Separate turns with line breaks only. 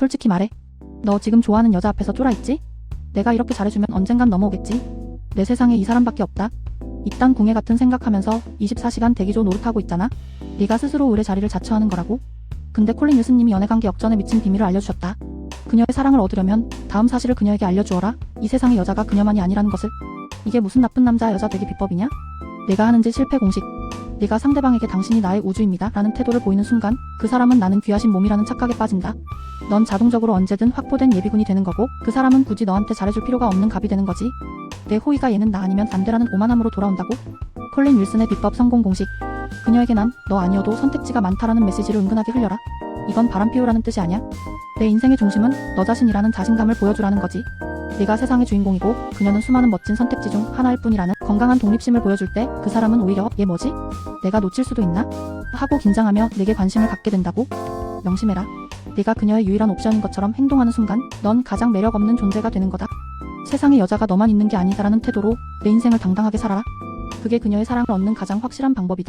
솔직히 말해. 너 지금 좋아하는 여자 앞에서 쫄아있지? 내가 이렇게 잘해주면 언젠간 넘어오겠지? 내 세상에 이 사람밖에 없다. 이딴 궁예 같은 생각하면서 24시간 대기조 노릇하고 있잖아. 네가 스스로 의뢰 자리를 자처하는 거라고. 근데 콜린 윌슨님이 연애관계 역전에 미친 비밀을 알려주셨다. 그녀의 사랑을 얻으려면 다음 사실을 그녀에게 알려주어라. 이 세상의 여자가 그녀만이 아니라는 것을. 이게 무슨 나쁜 남자 여자 되기 비법이냐? 내가 하는 짓 실패 공식. 네가 상대방에게 당신이 나의 우주입니다. 라는 태도를 보이는 순간 그 사람은 나는 귀하신 몸이라는 착각에 빠진다. 넌 자동적으로 언제든 확보된 예비군이 되는 거고 그 사람은 굳이 너한테 잘해줄 필요가 없는 갑이 되는 거지. 내 호의가 얘는 나 아니면 안 되라는 오만함으로 돌아온다고? 콜린 윌슨의 비법 성공 공식. 그녀에게 난 너 아니어도 선택지가 많다라는 메시지를 은근하게 흘려라. 이건 바람 피우라는 뜻이 아니야. 내 인생의 중심은 너 자신이라는 자신감을 보여주라는 거지. 네가 세상의 주인공이고 그녀는 수많은 멋진 선택지 중 하나일 뿐이라는 건강한 독립심을 보여줄 때 그 사람은 오히려 얘 뭐지? 내가 놓칠 수도 있나? 하고 긴장하며 내게 관심을 갖게 된다고? 명심해라. 네가 그녀의 유일한 옵션인 것처럼 행동하는 순간 넌 가장 매력 없는 존재가 되는 거다. 세상에 여자가 너만 있는 게 아니다라는 태도로 내 인생을 당당하게 살아라. 그게 그녀의 사랑을 얻는 가장 확실한 방법이다.